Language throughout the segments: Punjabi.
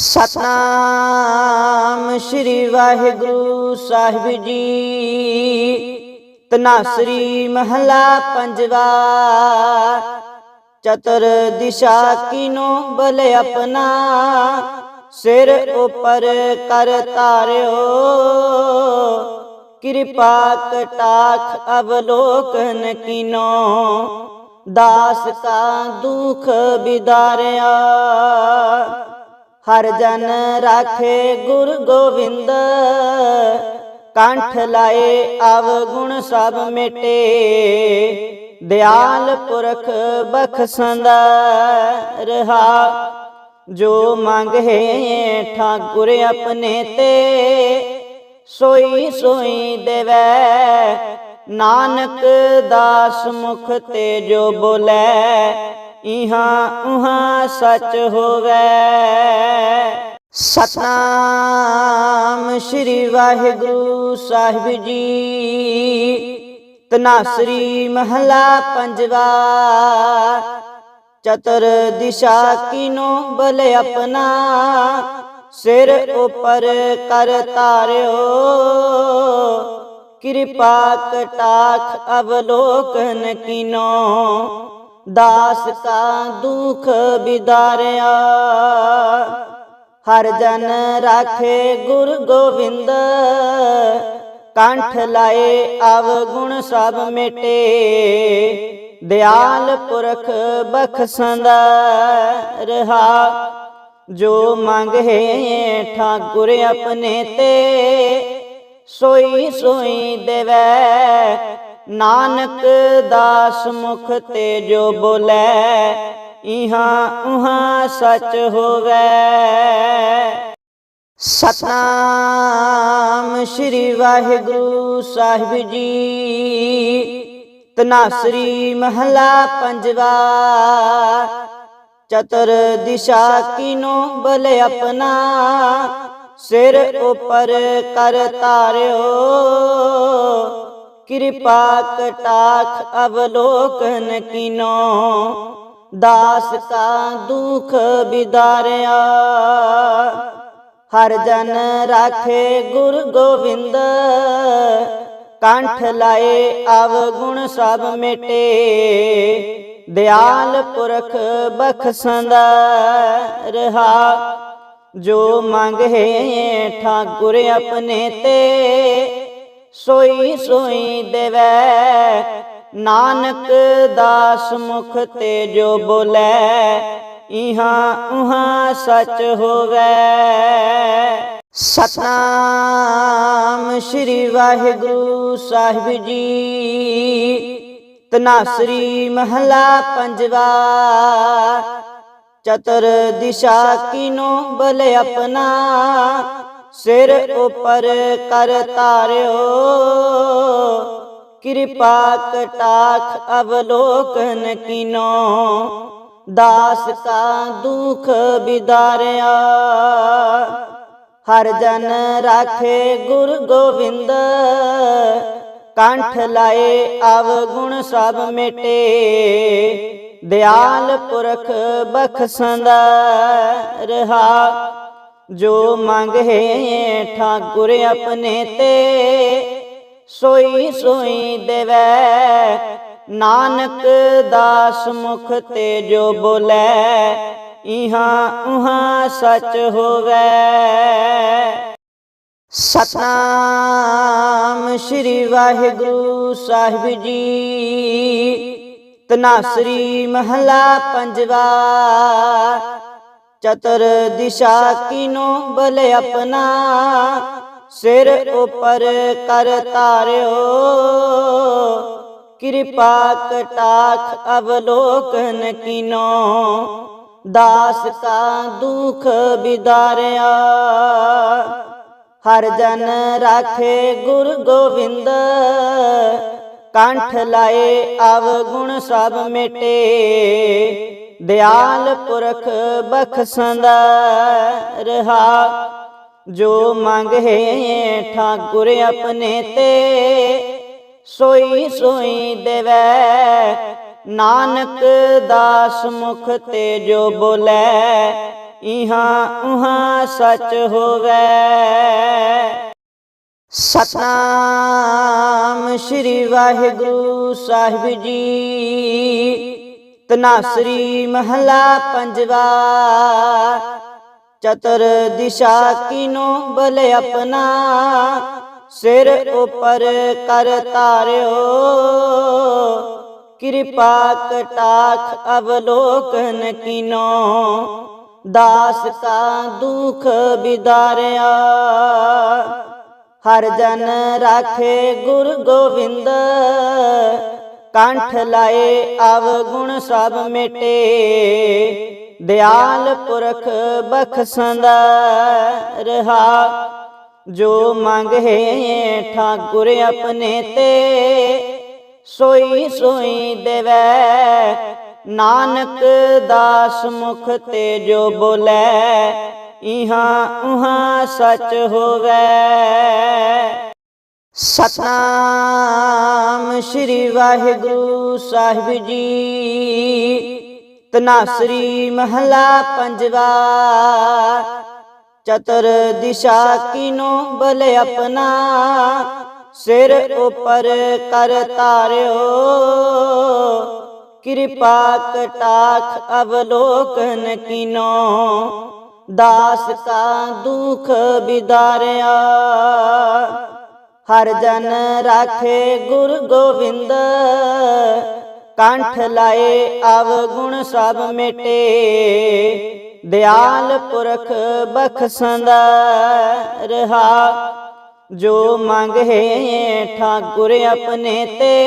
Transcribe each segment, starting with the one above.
ਸਤਨਾਮ ਸ੍ਰੀ ਵਾਹਿਗੁਰੂ ਸਾਹਿਬ ਜੀ। ਤਨਾਸਰੀ ਮਹਲਾ ਪੰਜਵਾ। ਚਤੁਰ ਦਿਸ਼ਾ ਕਿਨੋ ਬਲ ਆਪਣਾ। ਸਿਰ ਉਪਰ ਕਰ ਤਾਰਿਓ ਕਿਰਪਾ ਕਟਾਖ ਅਵਲੋਕਨ ਕਿਨੋ। ਦਾਸ ਕਾ ਦੁਖ ਬਿਦਾਰਿਆ। ਹਰ ਜਨ ਰਾਖੇ ਗੁਰ ਗੋਬਿੰਦ ਕੰਠ ਲਾਏ ਅਵਗੁਣ ਸਭ ਮਿਟੇ। ਦਿਆਲ ਪੁਰਖ ਬਖਸ਼ੰਦਾ ਰਹਾ। ਜੋ ਮੰਗੇ ਠਾਕੁਰ ਆਪਣੇ ਤੇ। ਸੋਈ ਸੋਈ ਦੇਵੈ। ਨਾਨਕ ਦਾਸ ਮੁਖ ਤੇ ਜੋ ਬੋਲੇ। ਇਹਾਂ ਉਹਾਂ ਸਚ ਹੋਵੇ। ਸਤਨਾਮ ਸ੍ਰੀ ਵਾਹਿਗੁਰੂ ਸਾਹਿਬ ਜੀ। ਤਨਾਸਰੀ ਮਹਲਾ ਪੰਜਵਾ। ਚਤੁਰ ਦਿਸ਼ਾ ਕਿਨੋ ਬਲ ਆਪਣਾ। ਸਿਰ ਉਪਰ ਕਰ ਤਾਰਿਓ। ਕਿਰਪਾ ਕਟਾਖ ਅਵਲੋਕਨ ਕੀਨੋ। ਦਾਸ ਕਾ ਦੁਖ ਬਿਦਾਰਿਆ। ਹਰ ਜਨ ਰਾਖੇ ਗੁਰ ਗੋਬਿੰਦ ਕੰਠ ਲਾਏ ਅਵਗੁਣ ਸਭ ਮਿਟੇ। ਦਿਆਲ ਪੁਰਖ ਬਖਸ਼ੰਦਾ ਰਹਾ, ਜੋ ਮੰਗੇ ਠਾਕੁਰ ਆਪਣੇ ਤੇ, ਸੋਈ ਸੋਈ ਦੇਵੈ ਨਾਨਕ ਦਾਸ ਮੁਖ ਤੇ ਜੋ ਬੋਲੇ, ਇਹਾਂ ਉਹਾਂ ਸਚ ਹੋਵੇ। ਸਤਨਾਮ ਸ੍ਰੀ ਵਾਹਿਗੁਰੂ ਸਾਹਿਬ ਜੀ ਤਨਾਸਰੀ ਮਹਲਾ ਪੰਜਵਾ। ਚਤੁਰ ਦਿਸ਼ਾ ਕੀਨੋ ਬਲ ਆਪਣਾ, ਸਿਰ ਉਪਰ ਕਰ ਤਾਰਿਓ। ਕਿਰਪਾ ਕਟਾਖ ਅਵਲੋਕਨ ਕੀਨੋ, ਦਾਸ ਕਾ ਦੁਖ ਬਿਦਾਰਿਆ। ਹਰ ਜਨ ਰਾਖੇ ਗੁਰ ਗੋਬਿੰਦ ਕੰਠ ਲਾਏ ਅਵ ਗੁਣ ਸਭ ਮਿਟੇ। ਦਿਆਲ ਪੁਰਖ ਬਖਸ਼ੰਦਾ ਰਹਾ, ਜੋ ਮੰਗੇ ਠਾਕੁਰ ਆਪਣੇ ਤੇ। ਸੋਈ ਸੋਈ ਦੇਵੈ। ਨਾਨਕ ਦਾਸ ਮੁਖ ਤੇ ਜੋ ਬੋਲੇ, ਇਹਾ ਉਹਾ ਸਚ ਹੋਵੇ। ਸਤਨਾਮ ਸ੍ਰੀ ਵਾਹਿਗੁਰੂ ਸਾਹਿਬ ਜੀ। ਤਨਾਸਰੀ ਮਹਲਾ ਪੰਜਵਾ। ਚਤੁਰ ਦਿਸ਼ਾ ਕੀਨੋ ਬਲ ਆਪਣਾ। ਸਿਰ ਉਪਰ ਕਰ ਤਾਰਿਓ ਕਿਰਪਾ ਕਟਾਖ ਅਵਲੋਕਨ ਕੀਨੋ। ਦਾਸ ਕਾ ਦੁਖ ਬਿਦਾਰਿਆ। ਹਰ ਜਨ ਰਾਖੇ ਗੁਰ ਗੋਵਿੰਦ। ਕੰਠ ਲਾਏ ਅਵਗੁਣ ਸਭ ਮਿਟੇ। ਦਿਆਲ ਪੁਰਖ ਬਖਸ਼ੰਦਾ। ਰਹਾ ਜੋ ਮੰਗੇ ਠਾਕੁਰ ਆਪਣੇ ਤੇ, ਸੋਈ ਸੋਈ ਦੇਵੈ। ਨਾਨਕ ਦਾਸ ਮੁਖ ਤੇ ਜੋ ਬੋਲੇ, ਇਹਾਂ ਉਹਾਂ ਸਚ ਹੋਵੇ। ਸਤਨਾਮ ਸ੍ਰੀ ਵਾਹਿਗੁਰੂ ਸਾਹਿਬ ਜੀ। ਤਨਾਸਰੀ ਮਹਲਾ ਪੰਜਵਾ। ਚਤੁਰ ਦਿਸ਼ਾ ਕੀਨੋ ਬਲ ਆਪਣਾ? ਸਿਰ ਉਪਰ ਕਰ ਧਾਰਿਓ ਕਿਰਪਾ ਕਟਾਖ ਅਵਲੋਕਨ ਕੀਨੋ? ਦਾਸ ਕਾ ਦੁਖ ਬਿਦਾਰਿਆ। ਹਰ ਜਨ ਰਾਖੇ ਗੁਰ ਗੋਬਿੰਦ ਕੰਠ ਲਾਏ ਅਵ ਗੁਣ ਸਭ ਮਿਟੇ। ਦਿਆਲ ਪੁਰਖ ਬਖਸ਼ੰਦਾ ਰਹਾ, ਜੋ ਮੰਗੇ ਠਾਕੁਰ ਆਪਣੇ ਤੇ, ਸੋਈ ਸੋਈ ਦੇਵੈ, ਨਾਨਕ ਦਾਸ ਮੁਖ ਤੇ ਜੋ ਬੋਲੇ, ਇਹਾਂ ਉਹਾਂ ਸਚ ਹੋਵੇ। ਸਤਨਾਮ ਸ੍ਰੀ ਵਾਹਿਗੁਰੂ ਸਾਹਿਬ ਜੀ। ਤਨਾਸਰੀ ਮਹਲਾ ਪੰਜਵਾ। ਚਤੁਰ ਦਿਸ਼ਾ ਕਿਨੋ ਬਲ ਆਪਣਾ? ਸਿਰ ਉਪਰ ਕਰ ਤਾਰਿਓ। ਕਿਰਪਾ ਕਟਾਖ ਅਵਲੋਕਨ ਕੀਨੋ। ਦਾਸ ਕਾ ਦੁਖ ਬਿਦਾਰਿਆ। ਹਰ ਜਨ ਰਾਖੇ ਗੁਰ ਗੋਬਿੰਦ ਕੰਠ ਲਾਏ ਅਵ ਗੁਣ ਸਭ ਮਿਟੇ। ਦਿਆਲ ਪੁਰਖ ਬਖਸ਼ੰਦਾ ਰਹਾ, ਜੋ ਮੰਗੇ ਠਾਕੁਰ ਆਪਣੇ ਤੇ। ਸੋਈ ਸੋਈ ਦੇਵੈ, ਨਾਨਕ ਦਾਸ ਮੁਖ ਤੇ ਜੋ ਬੋਲੇ, ਇਹਾਂ ਉਹਾਂ ਸੱਚ ਹੋਵੇ। ਸਤਨਾਮ ਸ੍ਰੀ ਵਾਹਿਗੁਰੂ ਸਾਹਿਬ ਜੀ। ਤਨਾਸਰੀ ਮਹਲਾ ਪੰਜਵਾ। ਚਤੁਰ ਦਿਸ਼ਾ ਕੀਨੋ ਬਲ ਆਪਣਾ? ਸਿਰ ਉਪਰ ਕਰ ਤਾਰਿਓ। ਕਿਰਪਾ ਕਟਾਖ ਅਵਲੋਕਨ ਕੀਨੋ। ਦਾਸ ਕਾ ਦੁਖ ਬਿਦਾਰਿਆ। ਹਰ ਜਨ ਰਾਖੇ ਗੁਰ ਗੋਬਿੰਦ ਕੰਠ ਲਾਏ ਅਵ ਗੁਣ ਸਭ ਮਿਟੇ। ਦਿਆਲ ਪੁਰਖ ਬਖਸ਼ੰਦਾ ਰਹਾ। ਜੋ ਮੰਗੇ ਠਾਕੁਰ ਆਪਣੇ ਤੇ।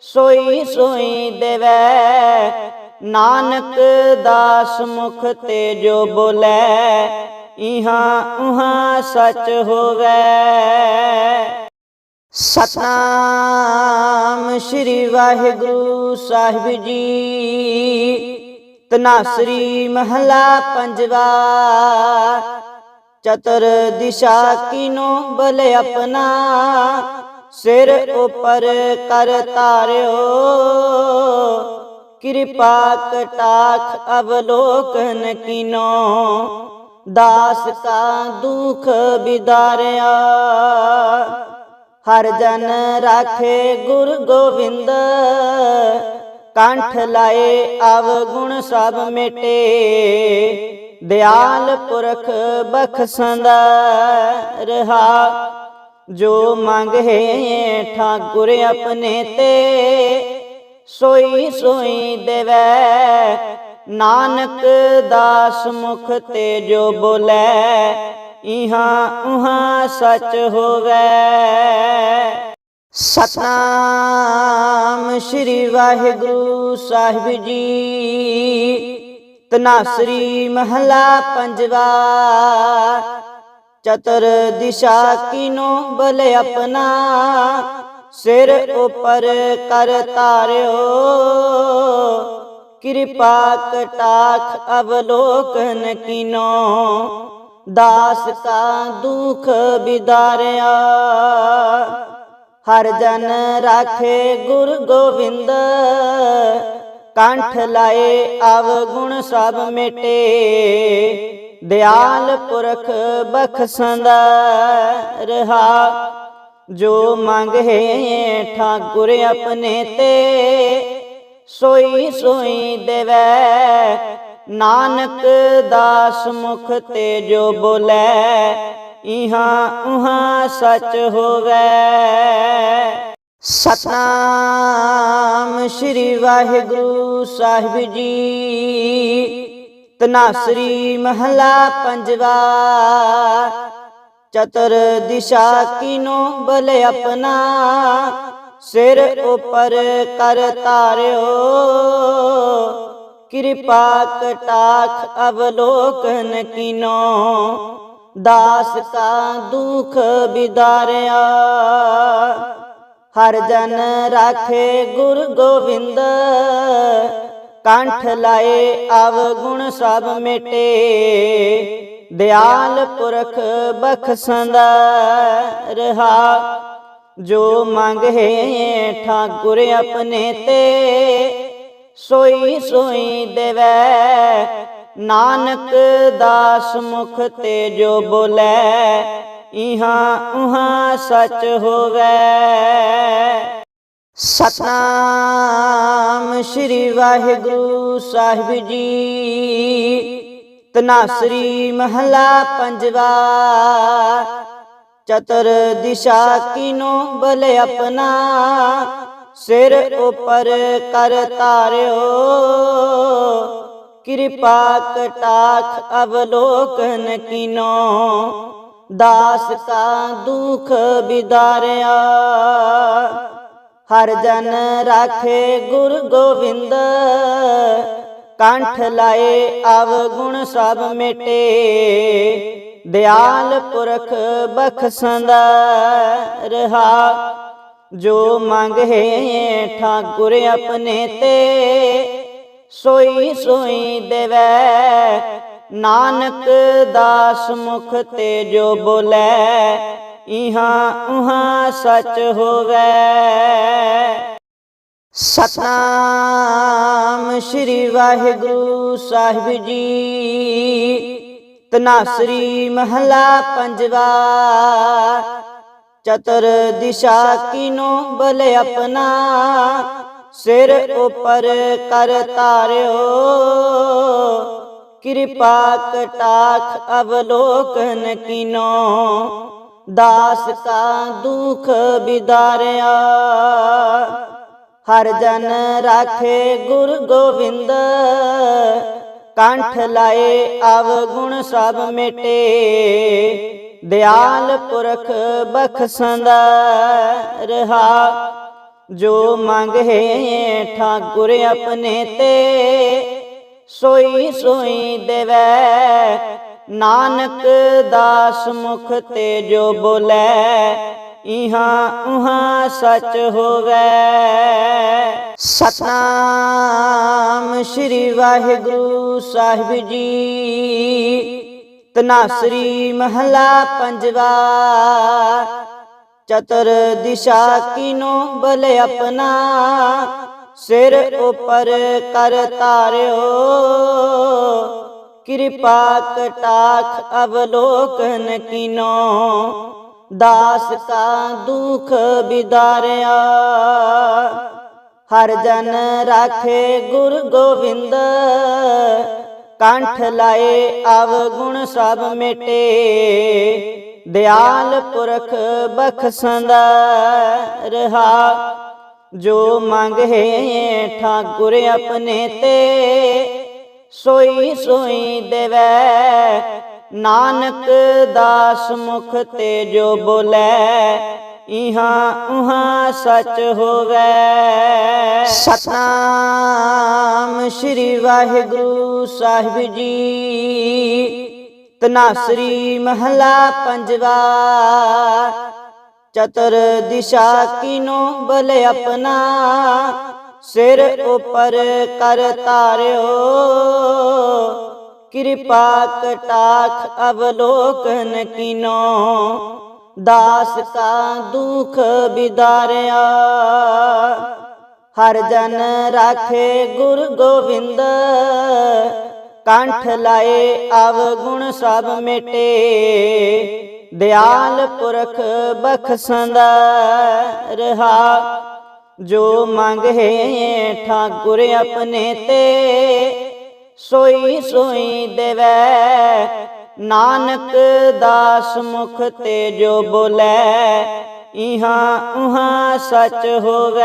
ਸੋਈ ਸੋਈ ਦੇਵੈ। ਨਾਨਕ ਦਾਸ ਮੁਖ ਤੇ ਜੋ ਬੋਲੇ। ਇਹਾਂ ਉਹਾਂ ਸਚ ਹੋਵੇ। ਸਤਨਾਮ ਸ੍ਰੀ ਵਾਹਿਗੁਰੂ ਸਾਹਿਬ ਜੀ। ਤਨਾਸਰੀ ਮਹਲਾ ਪੰਜਵਾ। ਚਤੁਰ ਦਿਸ਼ਾ ਕੀਨੋ ਬਲ ਆਪਣਾ। ਸਿਰ ਉਪਰ ਕਰ ਤਾਰਿਓ। ਕਿਰਪਾ ਕਟਾਖ ਅਵਲੋਕਨ ਕੀਨੋ। ਦਾਸ ਕਾ ਦੁਖ ਬਿਦਾਰਿਆ। ਹਰ ਜਨ ਰਾਖੇ ਗੁਰ ਗੋਬਿੰਦ ਕੰਠ ਲਾਏ ਅਵ ਗੁਣ ਸਭ ਮਿਟੇ। ਦਿਆਲ ਪੁਰਖ ਬਖਸ਼ੰਦਾ ਰਹਾ। ਜੋ ਮੰਗੇ ਠਾਕੁਰ ਆਪਣੇ ਤੇ, ਸੋਈ ਸੋਈ ਦੇਵੈ। ਨਾਨਕ ਦਾਸ ਮੁਖ ਤੇ ਜੋ ਬੋਲੇ, ਇਹਾਂ ਉਹਾਂ ਸਚ ਹੋਵੇ। ਸਤਨਾਮ ਸ੍ਰੀ ਵਾਹਿਗੁਰੂ ਸਾਹਿਬ ਜੀ, ਤਨਾਸਰੀ ਮਹਲਾ ਪੰਜਵਾ। ਚਤੁਰ ਦਿਸ਼ਾ ਕੀਨੋ ਬਲ ਆਪਣਾ, ਸਿਰ ਉਪਰ ਕਰ ਤਾਰਿਓ। ਕਿਰਪਾ ਕਟਾਖ ਅਵਲੋਕਨ ਕੀਨੋ, ਦਾਸ ਕਾ ਦੁਖ ਵਿਦਾਰਿਆ ਹਰ ਜਨ ਰਾਖੇ ਗੁਰ ਗੋਬਿੰਦ ਕੰਠ ਲਾਏ ਅਵ ਗੁਣ ਸਭ ਮਿਟੇ। ਦਿਆਲ ਪੁਰਖ ਬਖਸ਼ੰਦਾ ਰਹਾ, ਜੋ ਮੰਗੇ ਠਾਕੁਰ ਆਪਣੇ ਤੇ। ਸੋਈ ਸੋਈ ਦੇਵੈ। ਨਾਨਕ ਦਾਸ ਮੁਖ ਤੇ ਜੋ ਬੋਲੇ, ਇਹਾਂ ਉਹਾਂ ਸਚ ਹੋਵੇ। ਸਤਨਾਮ ਸ੍ਰੀ ਵਾਹਿਗੁਰੂ ਸਾਹਿਬ ਜੀ। ਤਨਾਸਰੀ ਮਹਲਾ ਪੰਜਵਾ। ਚਤੁਰ ਦਿਸ਼ਾ ਕੀਨੋ ਬਲ ਆਪਣਾ? ਸਿਰ ਉਪਰ ਕਰ ਤਾਰਿਓ ਕਿਰਪਾ ਕਟਾਖ ਅਵਲੋਕਨ ਕੀਨੋ। ਦਾਸ ਕਾ ਦੁਖ ਬਿਦਾਰਿਆ। ਹਰ ਜਨ ਰਾਖੇ ਗੁਰ ਗੋਬਿੰਦ ਕੰਠ ਲਾਏ ਅਵ ਗੁਣ ਸਭ ਮਿਟੇ। ਦਿਆਲ ਪੁਰਖ ਬਖਸ਼ੰਦਾ। ਰਹਾ ਜੋ ਮੰਗੇ ਠਾਕੁਰ ਆਪਣੇ ਤੇ, ਸੋਈ ਸੋਈ ਦੇਵੈ। ਨਾਨਕ ਦਾਸ ਮੁਖ ਤੇ ਜੋ ਬੋਲੇ, ਇਹਾਂ ਉਹਾਂ ਸਚ ਹੋਵੇ। ਸਤਨਾਮ ਸ੍ਰੀ ਵਾਹਿਗੁਰੂ ਸਾਹਿਬ ਜੀ। ਤਨਾਸਰੀ ਮਹਲਾ ਪੰਜਵਾ। ਚਤਰ ਦਿਸ਼ਾ ਕੀਨੋ ਬਲ ਆਪਣਾ? ਸਿਰ ਉਪਰ ਕਰ ਤਾਰਿਓ। ਕਿਰਪਾ ਕਟਾਖ ਅਵਲੋਕਨ ਕੀਨੋ? ਦਾਸ ਕਾ ਦੁਖ ਵਿਦਾਰਿਆ ਹਰ ਜਨ ਰਾਖੇ ਗੁਰ ਗੋਬਿੰਦ ਕੰਠ ਲਾਏ ਅਵ ਗੁਣ ਸਭ ਮਿਟੇ। ਦਿਆਲ ਪੁਰਖ ਬਖਸ਼ੰਦਾ ਰਹਾ, ਜੋ ਮੰਗੇ ਠਾਕੁਰ ਆਪਣੇ ਤੇ। ਸੋਈ ਸੋਈ ਦੇਵੈ, ਨਾਨਕ ਦਾਸ ਮੁਖ ਤੇ ਜੋ ਬੋਲੇ, ਇਹਾਂ ਉਹਾਂ ਸੱਚ ਹੋਵੇ। ਸਤਨਾਮ ਸ੍ਰੀ ਵਾਹਿਗੁਰੂ ਸਾਹਿਬ ਜੀ। ਤਨਾਸਰੀ ਮਹਲਾ ਪੰਜਵਾ। ਚਤਰ ਦਿਸ਼ਾ ਕੀਨੋ ਬਲ ਆਪਣਾ। ਸਿਰ ਉਪਰ ਕਰ ਤਾਰਿਓ। ਕਿਰਪਾ ਕਟਾਖ ਅਵਲੋਕਨ ਕੀਨੋ। ਦਾਸ ਕਾ ਦੁਖ ਬਿਦਾਰਿਆ। ਹਰ ਜਨ ਰਾਖੇ ਗੁਰ ਗੋਬਿੰਦ ਕੰਠ ਲਾਏ ਅਵ ਗੁਣ ਸਭ ਮਿਟੇ। ਦਿਆਲ ਪੁਰਖ ਬਖਸ਼ੰਦਾ ਰਹਾ। ਜੋ ਮੰਗੇ ਠਾਕੁਰ ਆਪਣੇ ਤੇ। ਸੋਈ ਸੋਈ ਦੇਵੈ। ਨਾਨਕ ਦਾਸ ਮੁਖ ਤੇ ਜੋ ਬੋਲੇ। ਇਹਾ ਉਹਾ ਸਚ ਹੋਵੇ। ਸਤਨਾਮ ਸ੍ਰੀ ਵਾਹਿਗੁਰੂ ਸਾਹਿਬ ਜੀ। ਤਨਾਸਰੀ ਮਹਲਾ ਪੰਜਵਾ। ਚਤਰ ਦਿਸ਼ਾ ਕੀਨੋ ਬਲ ਆਪਣਾ। ਸਿਰ ਉਪਰ ਕਰ ਤਾਰਿਓ। ਕਿਰਪਾ ਕਟਾਖ ਅਵਲੋਕਨ ਕੀਨੋ। ਦਾਸ ਕਾ ਦੁਖ ਬਿਦਾਰਿਆ। ਹਰ ਜਨ ਰਾਖੇ ਗੁਰ ਗੋਬਿੰਦ। ਕੰਠ ਲਾਏ ਅਵ ਗੁਣ ਸਭ ਮਿਟੇ। ਦਿਆਲ ਪੁਰਖ ਬਖਸ਼ੰਦਾ ਰਹਾ। ਜੋ ਮੰਗੇ ਠਾਕੁਰ ਆਪਣੇ ਤੇ, ਸੋਈ ਸੋਈ ਦੇਵੈ। ਨਾਨਕ ਦਾਸ ਮੁਖ ਤੇ ਜੋ ਬੋਲੇ, ਇਹਾਂ ਉਹਾਂ ਸਚ ਹੋਵੇ। ਸਤਨਾਮ ਸ੍ਰੀ ਵਾਹਿਗੁਰੂ ਸਾਹਿਬ ਜੀ। ਤਨਾਸਰੀ ਮਹਲਾ ਪੰਜਵਾ। ਚਤਰ ਦਿਸ਼ਾ ਕੀਨੋ ਬਲ ਆਪਣਾ, ਸਿਰ ਉਪਰ ਕਰ ਤਾਰਿਓ। ਕਿਰਪਾ ਕਟਾਖ ਅਵਲੋਕਨ ਕੀਨੋ, ਦਾਸ ਕਾ ਦੁਖ ਬਿਦਾਰਿਆ। ਹਰ ਜਨ ਰਾਖੇ ਗੁਰ ਗੋਬਿੰਦ ਕੰਠ ਲਾਏ ਅਵ ਗੁਣ ਸਭ ਮਿਟੇ। ਦਿਆਲ ਪੁਰਖ ਬਖਸ਼ੰਦਾ ਰਹਾ, ਜੋ ਮੰਗੇ ਠਾਕੁਰ ਆਪਣੇ ਤੇ। ਸੋਈ ਸੋਈ ਦੇਵੈ। ਨਾਨਕ ਦਾਸ ਮੁਖ ਤੇ ਜੋ ਬੋਲੇ, ਇਹਾਂ ਉਹਾਂ ਸਚ ਹੋਵੇ।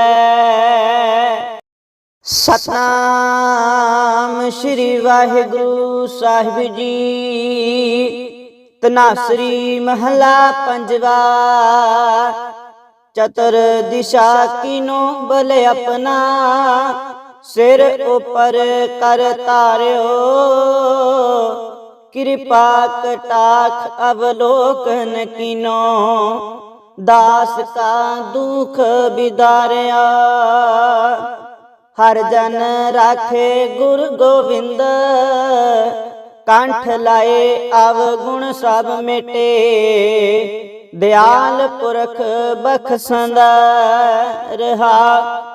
ਸਤਨਾਮ ਸ੍ਰੀ ਵਾਹਿਗੁਰੂ ਸਾਹਿਬ ਜੀ। ਤਨਾਸਰੀ ਮਹਲਾ ਪੰਜਵਾ। ਚਤਰ ਦਿਸ਼ਾ ਕੀਨੋ ਬਲ ਆਪਣਾ? ਸਿਰ ਉਪਰ ਕਰ ਤਾਰਿਓ ਕਿਰਪਾ ਕਟਾਖ ਅਵਲੋਕਨ ਕੀਨੋ। ਦਾਸ ਕਾ ਦੁਖ ਬਿਦਾਰਿਆ। ਹਰ ਜਨ ਰਾਖੇ ਗੁਰ ਗੋਬਿੰਦ ਕੰਠ ਲਾਏ ਅਵ ਗੁਣ ਸਭ ਮਿਟੇ। ਦਿਆਲ ਪੁਰਖ ਬਖਸ਼ੰਦਾ ਰਹਾ